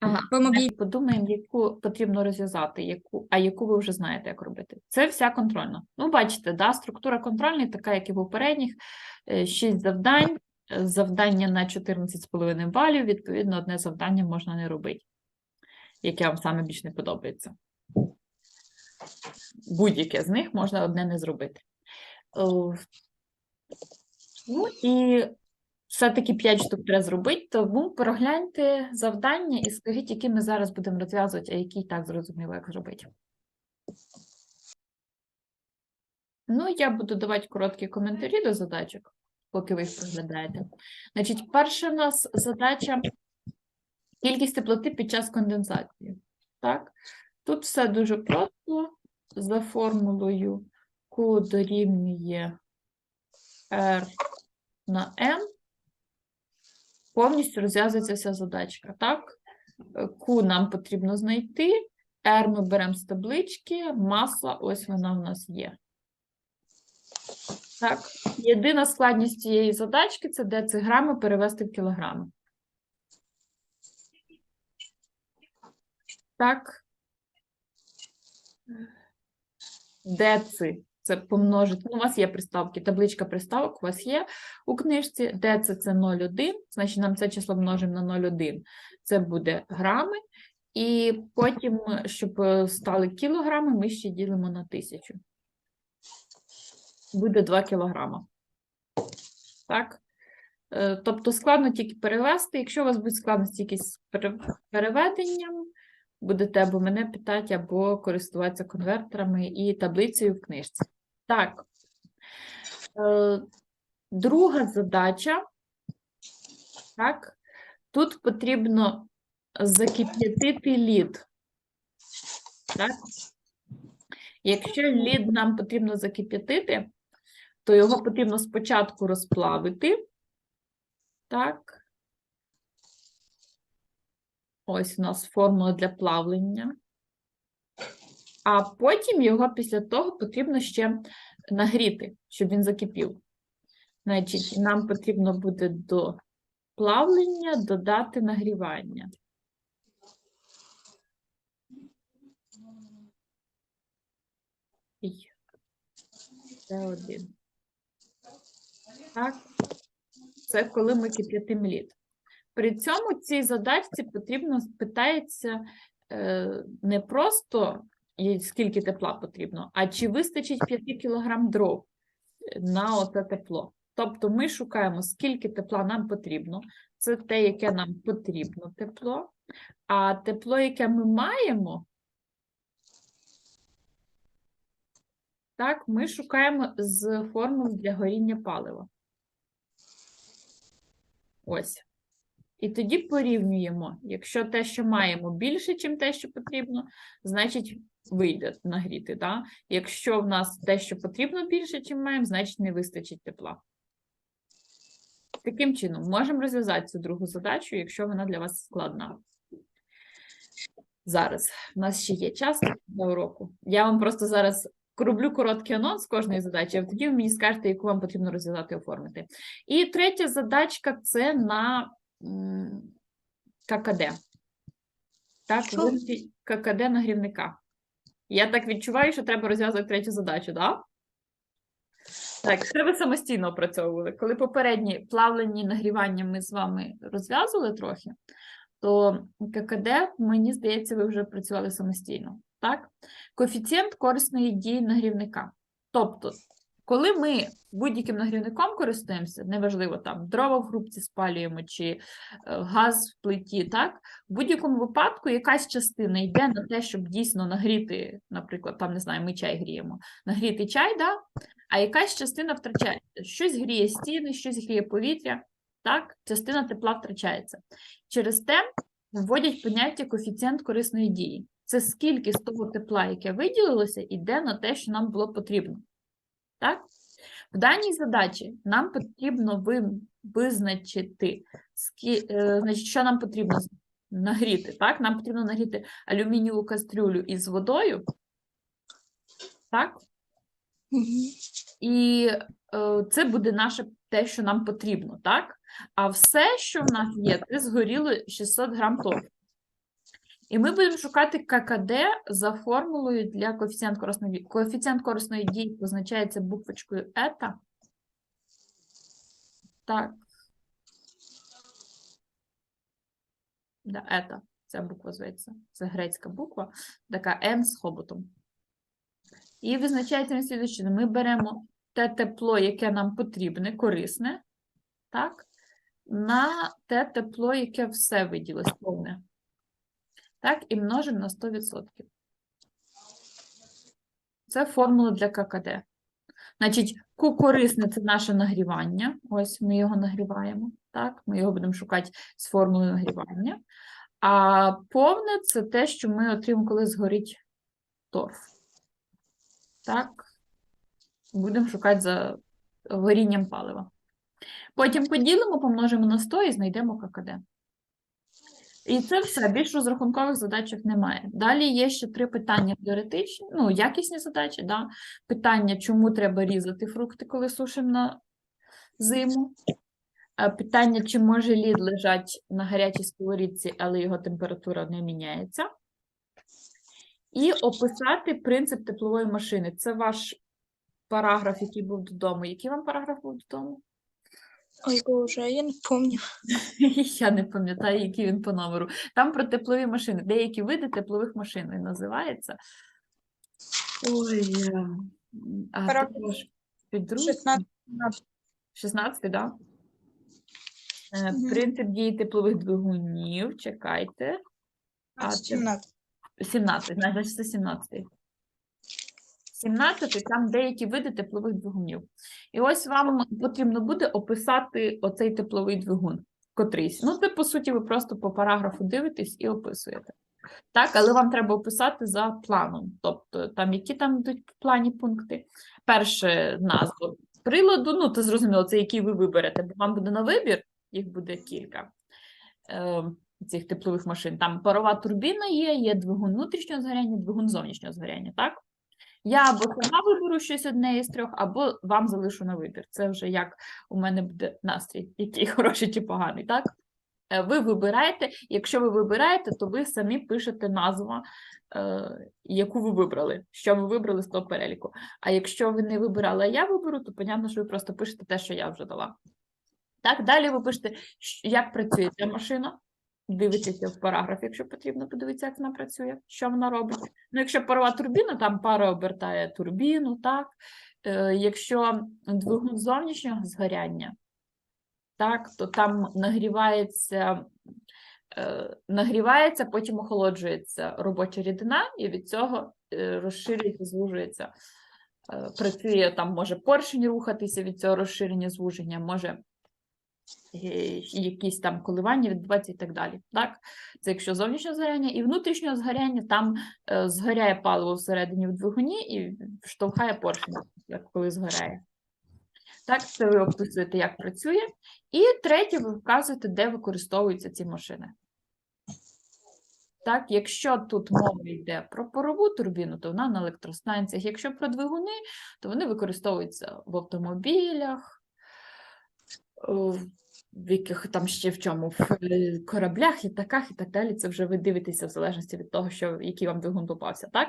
Ага. І подумаємо, яку потрібно розв'язати, яку, а яку ви вже знаєте, як робити. Це вся контрольна. Ну, бачите, да, структура контрольної така, як і в попередніх, 6 завдань, е, завдання на 14,5 балів, відповідно, одне завдання можна не робити, яке вам саме більш не подобається. Будь-яке з них можна одне не зробити. Е, Ну і все-таки 5 штук треба зробити, тому перегляньте завдання і скажіть, які ми зараз будемо розв'язувати, а які так зрозуміло, як зробити. Ну, я буду давати короткі коментарі до задачок, поки ви їх проглядаєте. Значить, перша в нас задача кількість теплоти під час конденсації. Так? Тут все дуже просто. За формулою Q дорівнює R на M повністю розв'язується вся задачка. Так? Q нам потрібно знайти, R ми беремо з таблички, маса, ось вона в нас є. Так, єдина складність цієї задачки це дециграми перевести в кілограми. Так. Деци це помножити. Ну, у вас є приставки, табличка приставок у вас є у книжці. Деци це 0,1, значить нам це число множимо на 0,1. Це буде грами. І потім, щоб е, стали кілограми, ми ще ділимо на тисячу. Буде 2 кілограма. Так? Е, Тобто складно тільки перевести. Якщо у вас будуть складності якісь з переведенням, будете або мене питати, або користуватися конвертерами і таблицею в книжці. Так. Е, Друга задача. Так. Тут потрібно закип'ятити лід. Так. Якщо лід нам потрібно закип'ятити, то його потрібно спочатку розплавити. Так. Ось у нас формула для плавлення. А потім його після того потрібно ще нагріти, щоб він закипів. Значить, нам потрібно буде до плавлення додати нагрівання. Це один. Так. Це коли ми кип'ятимо лід. При цьому цій задачці потрібно питається е, не просто і скільки тепла потрібно, а чи вистачить 5 кг дров на оце тепло. Тобто ми шукаємо, скільки тепла нам потрібно. Це те, яке нам потрібно тепло. А тепло, яке ми маємо, так, ми шукаємо з формул для горіння палива. Ось. І тоді порівнюємо. Якщо те, що маємо, більше, ніж те, що потрібно, значить вийде нагріти. Да? Якщо в нас те, що потрібно більше, ніж маємо, значить не вистачить тепла. Таким чином, можемо розв'язати цю другу задачу, якщо вона для вас складна. Зараз у нас ще є час до уроку. Я вам просто зараз роблю короткий анонс кожної задачі, а тоді ви мені скажете, яку вам потрібно розв'язати і оформити. І третя задачка це на ККД. Так, ККД нагрівника. Я так відчуваю, що треба розв'язувати третю задачу, так? Так, треба самостійно опрацьовували. Коли попередні плавлені нагрівання ми з вами розв'язували трохи, то ККД, мені здається, ви вже працювали самостійно. Так? Коефіцієнт корисної дії нагрівника. Тобто, коли ми будь-яким нагрівником користуємося, неважливо там дрова в грубці спалюємо чи е, газ в плиті, так? В будь-якому випадку якась частина йде на те, щоб дійсно нагріти, наприклад, там не знаю, ми чай гріємо, нагріти чай, да? а якась частина втрачається. Щось гріє стіни, щось гріє повітря, так? Частина тепла втрачається. Через те вводять поняття коефіцієнт корисної дії. Це скільки з того тепла, яке виділилося, йде на те, що нам було потрібно. Так? В даній задачі нам потрібно визначити, е, значить, що нам потрібно нагріти. Так? Нам потрібно нагріти алюмінієву кастрюлю із водою. Так? І е, це буде наше те, що нам потрібно, так? А все, що в нас є, це згоріло 600 грам топлива. І ми будемо шукати ККД за формулою для коефіцієнт корисної дії. Коефіцієнт корисної дії позначається буквочкою ета. Так. Да, ета. Ця буква зветься. Це грецька буква, така N з хоботом. І визначається він слідуючим. Ми беремо те тепло, яке нам потрібне, корисне, так, на те тепло, яке все виділось повне. Так, і множимо на 100%. Це формула для ККД. Значить, Q корисне це наше нагрівання. Ось ми його нагріваємо. Так, ми його будемо шукати з формулою нагрівання. А повне це те, що ми отримаємо, коли згорить торф. Так, будемо шукати за горінням палива. Потім поділимо, помножимо на 100 і знайдемо ККД. І це все, більш розрахункових задачок немає. Далі є ще три питання теоретичні, ну, якісні задачі, да? питання, чому треба різати фрукти, коли сушимо на зиму. Е, Питання, чи може лід лежать на гарячій сковорідці, але його температура не міняється. І описати принцип теплової машини. Це ваш параграф, який був додому. Який вам параграф був додому? Ой, боже, я не помню. Я не пам'ятаю, який він по номеру. Там про теплові машини. Деякі види теплових машин він називається. Ой, а також підручник. 16. 16, так? Да? Е, Мгм. Принцип дії теплових двигунів. Чекайте. А, 17. 17, значить це 17. 17 там деякі види теплових двигунів. І ось вам потрібно буде описати оцей тепловий двигун, котрийсь. Ну, це, по суті, ви просто по параграфу дивитесь і описуєте. Так, але вам треба описати за планом. Тобто, там які там йдуть в плані пункти. Перше назва приладу, ну, то зрозуміло, це який ви виберете, бо вам буде на вибір, їх буде кілька. Е, цих теплових машин. Там парова турбіна є, є двигун внутрішнього згоряння, двигун зовнішнього згоряння, так? Я або сама виберу щось одне із трьох, або вам залишу на вибір. Це вже як у мене буде настрій, який хороший чи поганий, так? Е, Ви вибираєте. Якщо ви вибираєте, то ви самі пишете назву, е, яку ви вибрали, що ви вибрали з того переліку. А якщо ви не вибирали, а я виберу, то понятно, що ви просто пишете те, що я вже дала. Так, далі ви пишете, як працює ця машина. Дивитеся в параграф, якщо потрібно, подивитися, як вона працює, що вона робить. Ну, якщо парова турбіна, там пара обертає турбіну, так. Е, якщо двигун зовнішнього згоряння, так, то там нагрівається, е, нагрівається, потім охолоджується робоча рідина, і від цього е, розширюється, звужується. Працює там, може поршень рухатися від цього розширення, звуження, може якісь там коливання відбуваються і так далі. Так? Це якщо зовнішнє згоряння і внутрішнє згоряння, там е, згоряє паливо всередині в двигуні і штовхає поршень, як коли згоряє. Так, це ви описуєте, як працює. І третє, ви вказуєте, де використовуються ці машини. Так, якщо тут мова йде про парову турбіну, то вона на електростанціях. Якщо про двигуни, то вони використовуються в автомобілях, е, в яких там ще в чому, в е, кораблях, літаках і так далі. Це вже ви дивитеся в залежності від того, що, який вам двигун попався, так?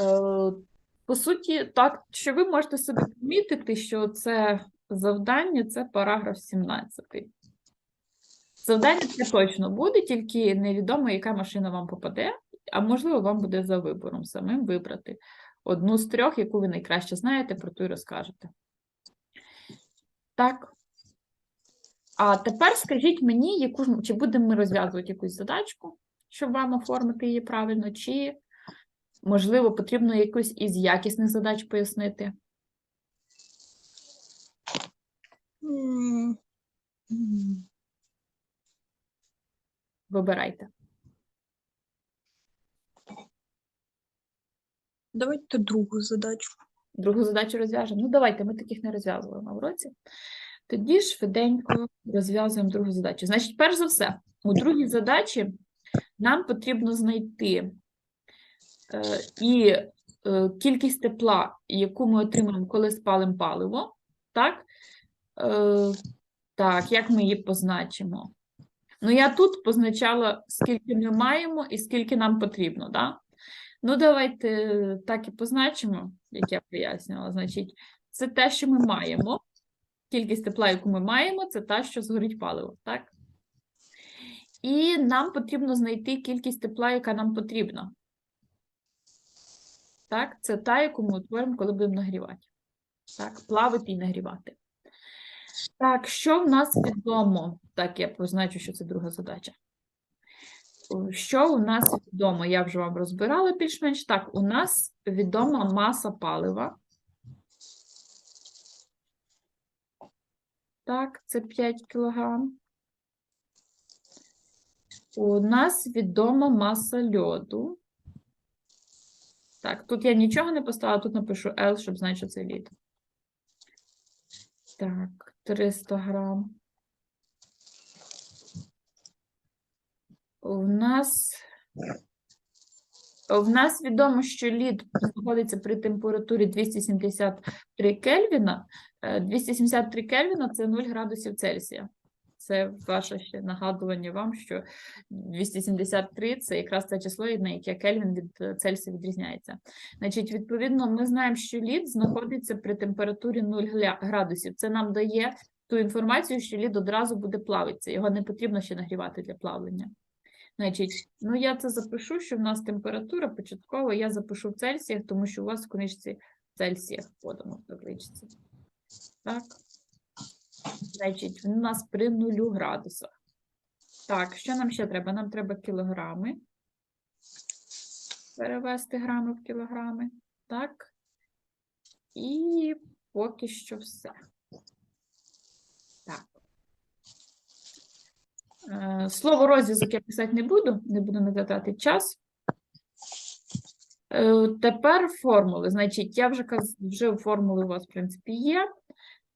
Е, По суті, так, що ви можете собі помітити, що це завдання, це параграф 17. Завдання це точно буде, тільки невідомо, яка машина вам попаде, а можливо, вам буде за вибором самим вибрати одну з трьох, яку ви найкраще знаєте, про ту й розкажете. Так. А тепер скажіть мені, яку ж чи будемо ми розв'язувати якусь задачку, щоб вам оформити її правильно, чи, можливо, потрібно якусь із якісних задач пояснити. Вибирайте. Давайте другу задачу. Другу задачу розв'яжемо. Ну, давайте, ми таких не розв'язували на уроці. Тоді швиденько розв'язуємо другу задачу. Значить, перш за все, у другій задачі нам потрібно знайти е, і е, кількість тепла, яку ми отримаємо, коли спалимо паливо. Так? Е, так, як ми її позначимо? Ну, я тут позначала, скільки ми маємо і скільки нам потрібно, да? Ну, давайте так і позначимо, як я пояснювала. Значить, це те, що ми маємо. Кількість тепла, яку ми маємо, це та, що згорить паливо, так? І нам потрібно знайти кількість тепла, яка нам потрібна. Так, це та, яку ми утворимо, коли будемо нагрівати. Так, плавити і нагрівати. Так, що в нас відомо? Так, я позначу, що це друга задача. Що у нас відомо? Я вже вам розбирала більш-менш. Так, у нас відома маса палива. Так, це 5 кілограм. У нас відома маса льоду. Так, тут я нічого не поставила, тут напишу L, щоб знати, що це лід. Так, 300 грам. У нас, в нас відомо, що лід знаходиться при температурі 273 Кельвіна. Е, 273 Кельвіна – це 0 градусів Цельсія. Це ваше ще нагадування вам, що 273 – це якраз те число, на яке Кельвін від е, Цельсія відрізняється. Значить, відповідно, ми знаємо, що лід знаходиться при температурі 0 градусів. Це нам дає ту інформацію, що лід одразу буде плавитися. Його не потрібно ще нагрівати для плавлення. Значить, ну я це запишу, що в нас температура початкова, я запишу в Цельсіях, тому що у вас в книжці в Цельсіях подано в табличці. Так. Значить, у нас при нулю градусах. Так, що нам ще треба? Нам треба кілограми. Перевести грами в кілограми. Так. І поки що все. Так. Е, Слово розв'язок я писати не буду, не буду надати час. Е, Тепер формули. Значить, я вже вже формули у вас, в принципі, є.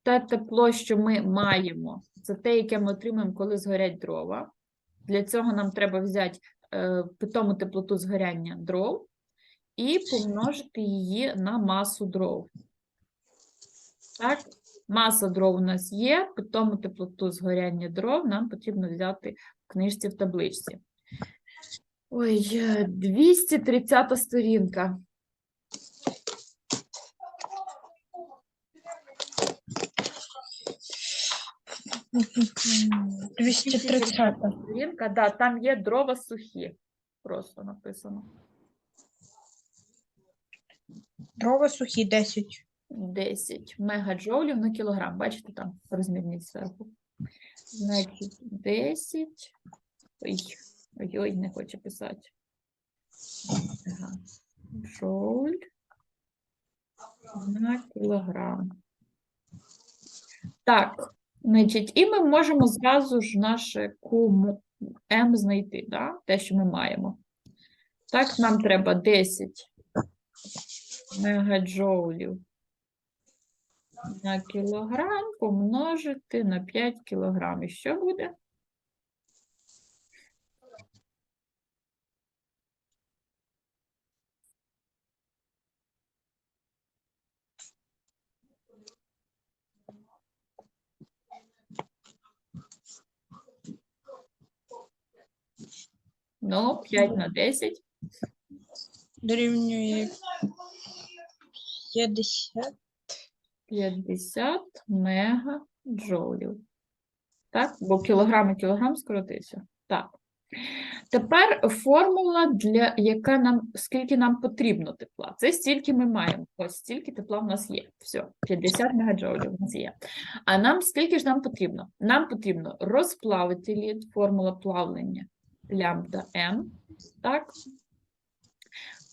Те тепло, що ми маємо, це те, яке ми отримаємо, коли згорять дрова. Для цього нам треба взяти е, питому теплоту згоряння дров і помножити її на масу дров. Так, маса дров у нас є, питому теплоту згоряння дров нам потрібно взяти в книжці в табличці. Ой, е, 230 сторінка. Мгм. 230. Сторінка, да, там є дрова сухі. Просто написано. Дрова сухі 10. 10 мегаджоулів на кілограм. Бачите, там розмірність зверху. Значить, 10. Ой, ой, не хоче писати. Джоуль на кілограм. Так, значить, і ми можемо зразу ж наше Q М знайти, да? те, що ми маємо. Так, нам треба 10 мегаджоулів на кілограм помножити на 5 кілограмів. Що буде? Ну, 5 на 10. Дорівнює 50. 50 мегаджоулів. Так, бо кілограм і кілограм скоротився. Так. Тепер формула, для яка нам, скільки нам потрібно тепла. Це стільки ми маємо. Ось стільки тепла в нас є. Все, 50 мегаджоулів в нас є. А нам скільки ж нам потрібно? Нам потрібно розплавити лід, формула плавлення лямбда М. Так.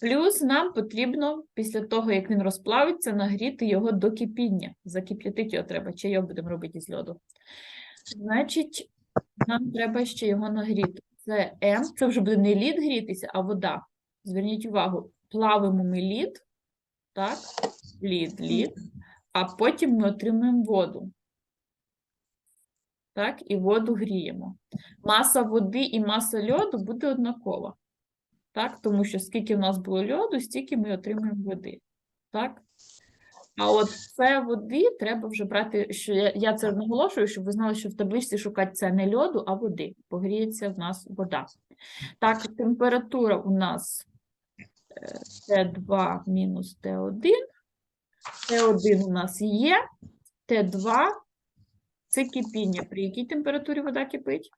Плюс нам потрібно, після того, як він розплавиться, нагріти його до кипіння. Закип'ятити його треба, чи його будемо робити з льоду. Значить, нам треба ще його нагріти. Це М, це вже буде не лід грітися, а вода. Зверніть увагу, плавимо ми лід, так, лід, лід, а потім ми отримуємо воду. Так, і воду гріємо. Маса води і маса льоду буде однакова. Так, тому що скільки в нас було льоду, стільки ми отримуємо води. Так? А от це води треба вже брати, що я, я це наголошую, щоб ви знали, що в табличці шукати це не льоду, а води. Погріється в нас вода. Так, температура у нас е, Т2 мінус Т1. Т1 у нас є, Т2 це кипіння. При якій температурі вода кипить?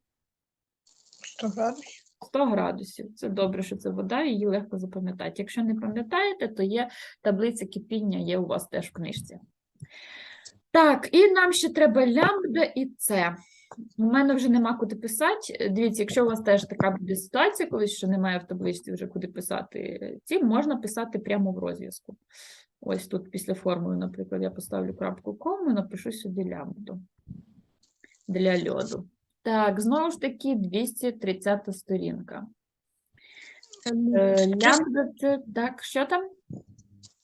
100 градусів. 100 градусів. Це добре, що це вода, її легко запам'ятати. Якщо не пам'ятаєте, то є таблиця кипіння, є у вас теж в книжці. Так, і нам ще треба лямбда і це. У мене вже нема куди писати. Дивіться, якщо у вас теж така буде ситуація, коли ще немає в табличці вже куди писати ці, можна писати прямо в розв'язку. Ось тут після формули, наприклад, я поставлю крапку кому і напишу сюди лямбду для льоду. Так, знову ж таки, 230 сторінка. Е, Лямбда це так, що там?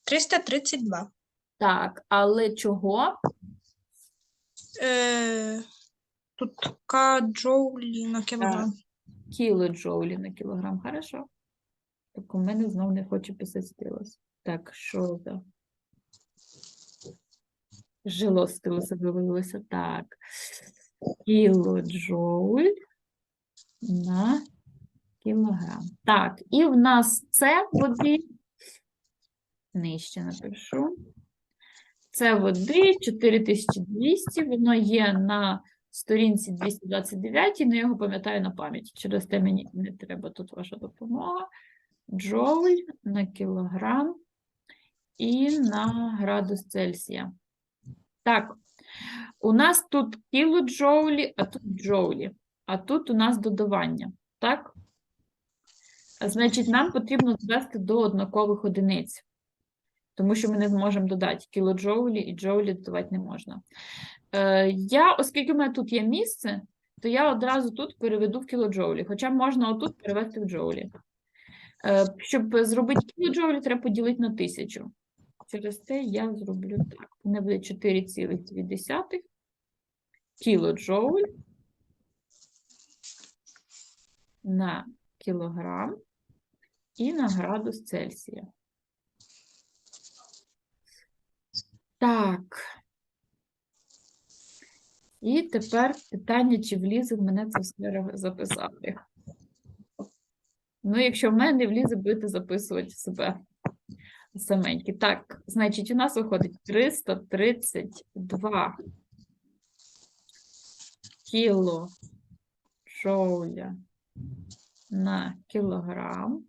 332. Так, але чого? Е, тут К джоулі на кілограм. Кілоджоулі на кілограм, хорошо. Так у мене знову не хоче писати стилус. Так, що за? Жило стилуса вивелося. Так. Кілоджоуль на кілограм. Так, і в нас це води. Нижче напишу. Це води 4200, воно є на сторінці 229, але я його пам'ятаю на пам'ять. Через те мені не треба тут ваша допомога. Джоуль на кілограм і на градус Цельсія. Так, у нас тут кілоджоулі, а тут джоулі, а тут у нас додавання. Так? Значить, нам потрібно звести до однакових одиниць, тому що ми не зможемо додати кілоджоулі і джоулі додавати не можна. Е, я, оскільки в мене тут є місце, то я одразу тут переведу в кілоджоулі, хоча можна отут перевести в джоулі. Е, щоб зробити кілоджоулі, треба поділити на тисячу. Через те я зроблю так. У мене буде 4,2 кілоджоуль на кілограм і на градус Цельсія. Так. І тепер питання, чи влізе в мене це все записати. Ну, якщо в мене не влізе, будете записувати себе саменькі. Так, значить, у нас виходить 332 кіло джоуля на кілограм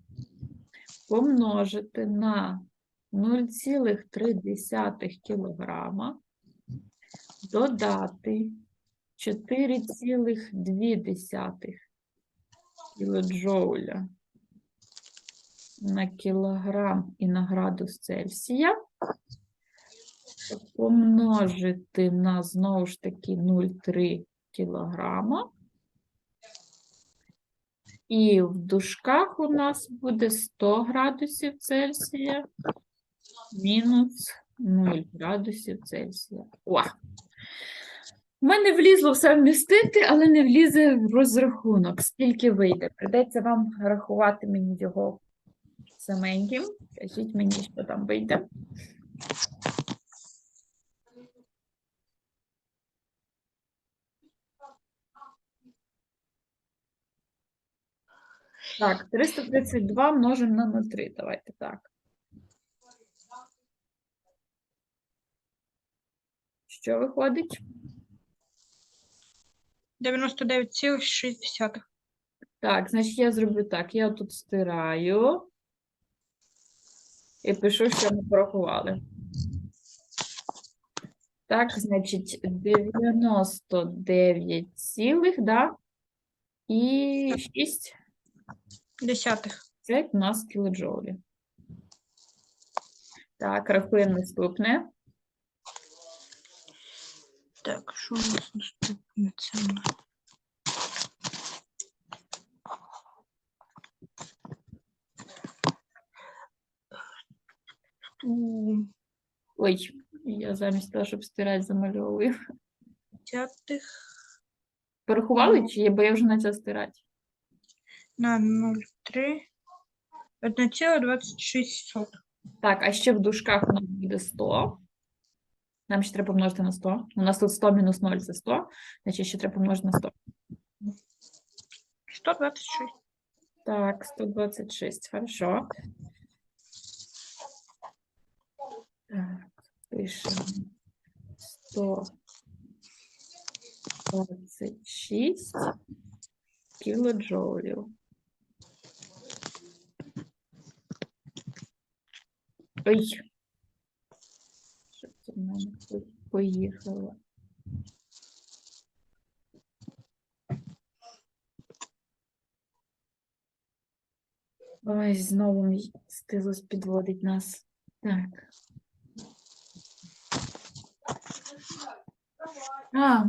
помножити на 0,3 кілограма, додати 4,2 кілоджоуля на кілограм і на градус Цельсія, помножити на знову ж таки 0,3 кілограма. І в дужках у нас буде 100 градусів Цельсія мінус 0 градусів Цельсія. О! У мене влізло все вмістити, але не влізе в розрахунок. Скільки вийде? Придеться вам рахувати мені його саменьким. Кажіть мені, що там вийде. Так, 332 множимо на 0,3. Давайте так. Що виходить? 99,6. Так, значить, я зроблю так. Я тут стираю і пишу, що ми порахували. Так, значить, 99 цілих, да? І 6 Десятих. це у нас кілоджоулі. Так, рахуємо наступне. Так, що у нас наступне? Це у нас. Ой, я замість того, щоб стирати, замальовую. десятих Порахували, чи є, бо я вже почала стирати. на 0,3. 1,26. Так, а ще в дужках у нас буде 100. Нам ще треба помножити на 100. У нас тут 100 мінус 0 це 100, значить ще треба помножити на 100. 126. Так, 126, хорошо. Так, пишемо 126 кілоджоулів. Ой. Що це в мене поїхало? Ой, знову мій стилус підводить нас. Так. А,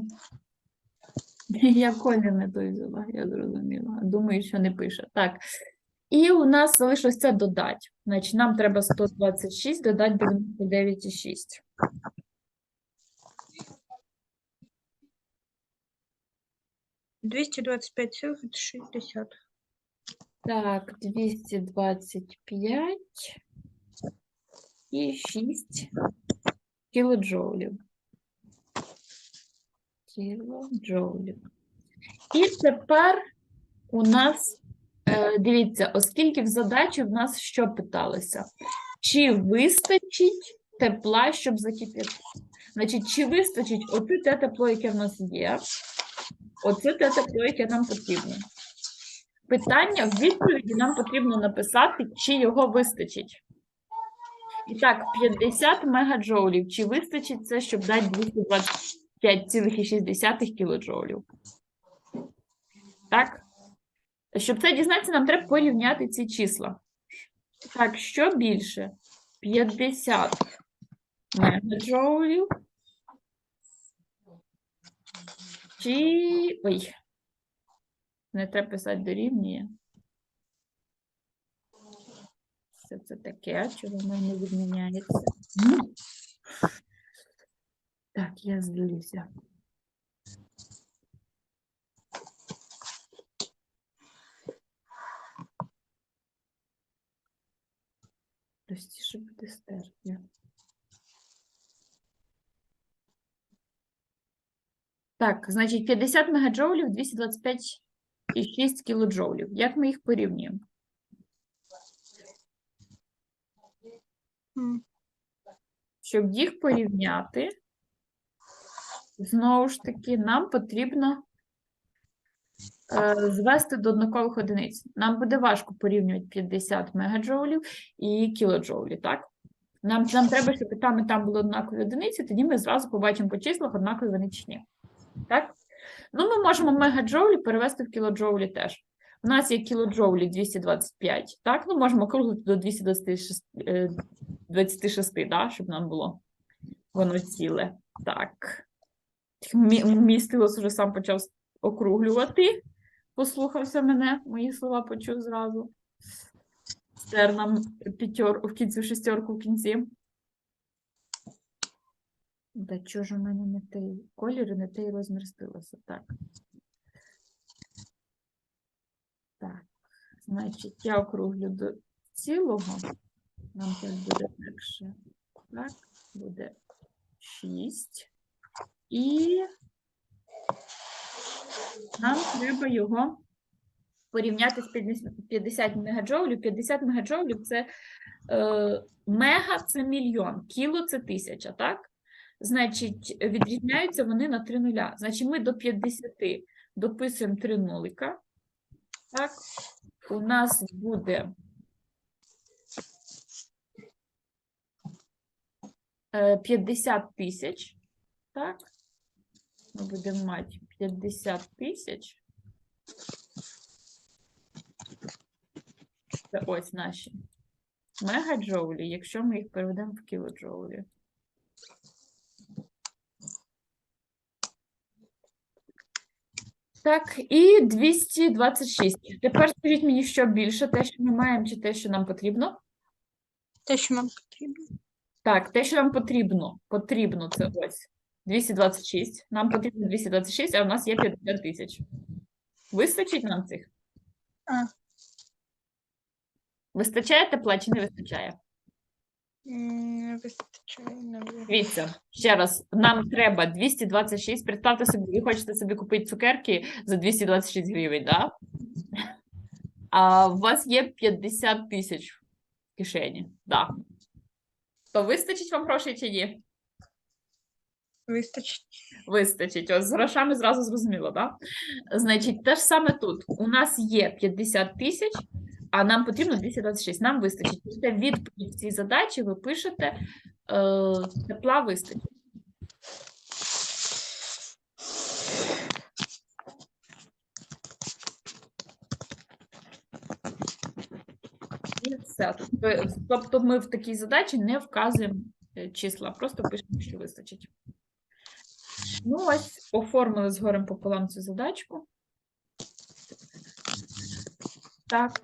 я колір не той взяла, я зрозуміла. Думаю, що не пише. Так. І у нас залишилось це додати. Значить, нам треба 126 додати 99,6. Двести двадцать пять целых это шестьдесят. Так, 225 і 6 кілоджоулів. Кілоджоулів. І тепер у нас, е, дивіться, оскільки в задачі в нас що питалося? Чи вистачить тепла, щоб закипіти? Значить, чи вистачить оце те тепло, яке в нас є, оце те тепло, яке нам потрібно? Питання в відповіді нам потрібно написати, чи його вистачить. І так, 50 мегаджоулів. Чи вистачить це, щоб дати 225,6 кілоджоулів? Так? Щоб це дізнатися, нам треба порівняти ці числа. Так, що більше? 50 мегаджоулів. Чи. Ой. Не треба писати дорівнює. Що це таке? Чого воно не відміняється? Так, я злюся. Простіше буде стерпня. Так, значить, 50 мегаджоулів, 225,6 кілоджоулів. Як ми їх порівнюємо? Щоб їх порівняти, знову ж таки, нам потрібно е, звести до однакових одиниць. Нам буде важко порівнювати 50 мегаджоулів і кілоджоулі, так? Нам, нам треба, щоб там і там були однакові одиниці, тоді ми зразу побачимо по числах, однакові вони чи ні. Так? Ну, ми можемо мегаджоулі перевести в кілоджоулі теж. У нас є кілоджоулі 225, так? Ну, можемо округлити до 226, е, 26, да? щоб нам було воно ціле. Так. Мій, стилус вже сам почав округлювати. Послухався мене, мої слова почув зразу. Стер нам п'ятьор, в кінці шестерку в кінці. Да чого ж у мене не той колір і не той розмір стилуса? Так, значить, я округлю до цілого. Нам так буде легше. Так, буде 6. І нам треба його порівняти з 50 50 мегаджоулів. 50 мегаджоулів це е, мега це мільйон, кіло це тисяча, так? Значить, відрізняються вони на 3 нуля. Значить, ми до 50 дописуємо 3 нулика. Так, у нас буде е, 50 тисяч. Так, ми будемо мати 50 тисяч. Це ось наші мегаджоулі, якщо ми їх переведемо в кілоджоулі. Так, і 226. Тепер скажіть мені, що більше, те, що ми маємо, чи те, що нам потрібно? Те, що нам потрібно. Так, те, що нам потрібно, потрібно це ось 226. Нам потрібно 226, а у нас є 50 тисяч. Вистачить нам цих? А. Вистачає тепла чи не вистачає? Не вистачає, навіть. Дивіться, ще раз, нам треба 226. Представте собі, ви хочете собі купити цукерки за 226 гривень, да? А у вас є 50 тисяч в кишені. Да. То вистачить вам грошей чи ні? Вистачить. Вистачить. Ось з грошами зразу зрозуміло, да? Значить, те ж саме тут. У нас є 50 тисяч, а нам потрібно 226. Нам вистачить. Після відповідь в цій задачі ви пишете е, тепла вистачить. Все. Тобто- Тобто ми в такій задачі не вказуємо е, числа, просто пишемо, що вистачить. Ну, ось оформили з горем пополам цю задачку. Так.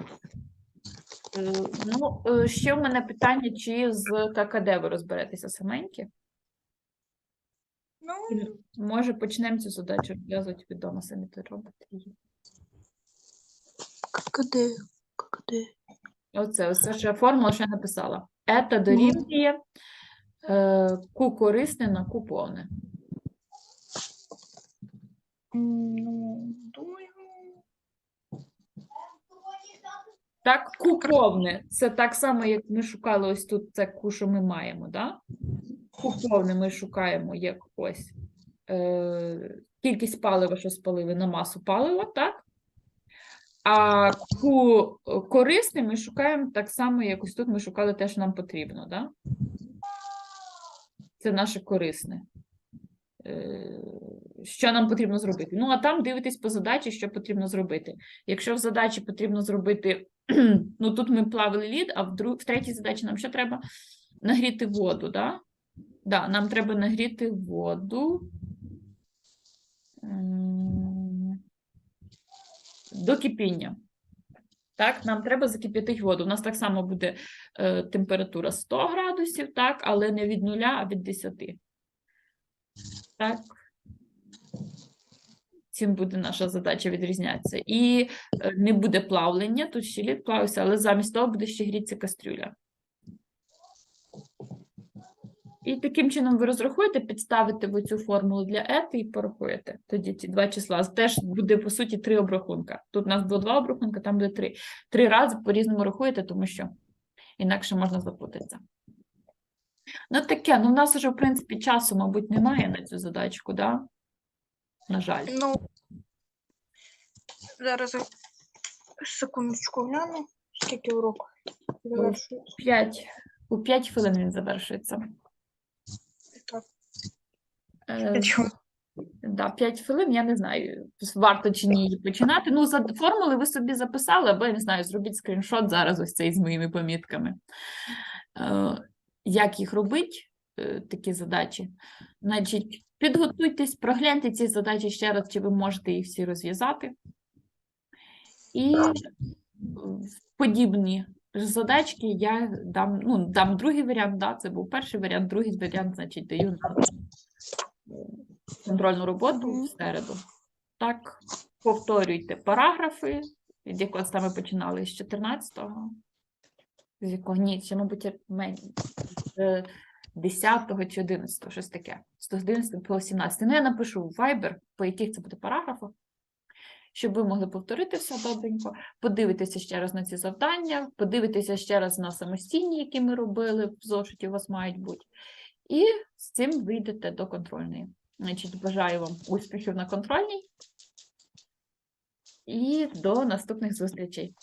Ну, е, ще в мене питання, чи з ККД ви розберетеся саменьки? Ну, Може, почнемо цю задачу розв'язувати відомо, самі то робите її. ККД, ККД. Оце, ось ще формула, що я написала. Ета дорівнює е, ку корисне на ку повне. Ну, думаю, Так, ку повне. Це так само, як ми шукали ось тут це ку, що ми маємо, да? Ку повне ми шукаємо як ось е, кількість палива, що спалили на масу палива, так? А ку корисне ми шукаємо так само, як ось тут ми шукали те, що нам потрібно, да? Це наше корисне. Е, Що нам потрібно зробити? Ну, а там дивитесь по задачі, що потрібно зробити. Якщо в задачі потрібно зробити, ну тут ми плавили лід, а в, друг, в третій задачі нам що треба? Нагріти воду, да? Да, нам треба нагріти воду до кипіння. Так, нам треба закип'ятити воду. У нас так само буде е, температура 100 градусів, так, але не від 0, а від 10. Так. Цим буде наша задача відрізнятися. І е, не буде плавлення, тут ще лід плавився, але замість того буде ще грітися кастрюля. І таким чином ви розрахуєте, підставите в цю формулу для ети і порахуєте. Тоді ці два числа. Теж буде, по суті, три обрахунка. Тут у нас було два обрахунка, там буде три. Три рази по-різному рахуєте, тому що інакше можна заплутатися. Ну, таке, ну в нас вже, в принципі, часу, мабуть, немає на цю задачку, да? На жаль. ну. Зараз секундочку гляну, скільки урок завершується. П'ять. У 5 хвилин він завершується. Так. Е, Да, 5 хвилин, я не знаю, варто чи ні її починати. Ну, за формули ви собі записали, або я не знаю, зробіть скріншот зараз ось цей з моїми помітками. Е, як їх робити, е, такі задачі? Значить, підготуйтесь, прогляньте ці задачі ще раз, чи ви можете їх всі розв'язати. І подібні задачки я дам, ну, дам другий варіант, да, це був перший варіант, другий варіант, значить, даю контрольну роботу в середу. Так, повторюйте параграфи, від якого саме починали з 14-го. З якого ні, ще, мабуть, мен... з 10-го чи 11-го, щось таке. З 11 по 17. Ну, я напишу в Viber, по яких це буде параграфах, щоб ви могли повторити все добренько, подивитися ще раз на ці завдання, подивитися ще раз на самостійні, які ми робили в зошиті, у вас мають бути. І з цим вийдете до контрольної. Значить, бажаю вам успіхів на контрольній і до наступних зустрічей.